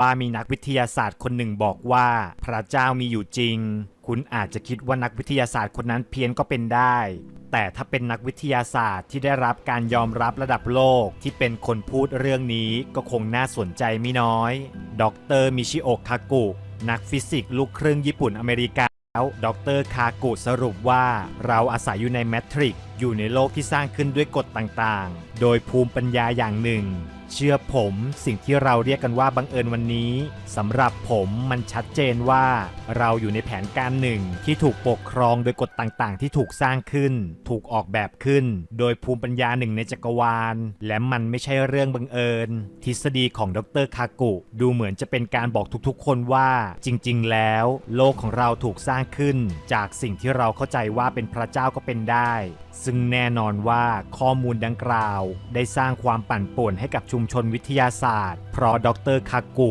ว่ามีนักวิทยาศาสตร์คนหนึ่งบอกว่าพระเจ้ามีอยู่จริง คุณอาจจะคิดว่านักวิทยาศาสตร์คนนั้นเพี้ยนก็เป็นได้ แต่ถ้าเป็นนักวิทยาศาสตร์ที่ได้รับการยอมรับระดับโลกที่เป็นคนพูดเรื่องนี้ก็คงน่าสนใจไม่น้อย ดรมิชิโอะคากุ นักฟิสิกส์ลูกครึ่งญี่ปุ่นอเมริกาแล้วดรคากุสรุปว่าเราอาศัยอยู่ในแมทริกซ์อยู่ในโลกที่สร้างขึ้นด้วยกฎต่างๆ โดยภูมิปัญญาอย่างหนึ่ง เชื่อผมสิ่งที่เราเรียกกันว่าบังเอิญวันนี้สำหรับผมมันชัดเจนว่า เราอยู่ในแผนการหนึ่งที่ถูกปกครองโดยกฎต่างๆ ที่ถูกสร้างขึ้น ถูกออกแบบขึ้น โดยภูมิปัญญาหนึ่งในจักรวาล และมันไม่ใช่เรื่องบังเอิญ ทฤษฎีของดรคากุ ดูเหมือนจะเป็นการบอกทุกๆ คนว่า จริง ๆ แล้ว โลกของเราถูกสร้างขึ้น จากสิ่งที่เราเข้าใจว่าเป็นพระเจ้าก็เป็นได้ ซึ่งแน่นอนว่าข้อมูลดังกล่าว ได้สร้างความปั่นป่วนให้กับชุมชนวิทยาศาสตร์ เพราะดรคากุ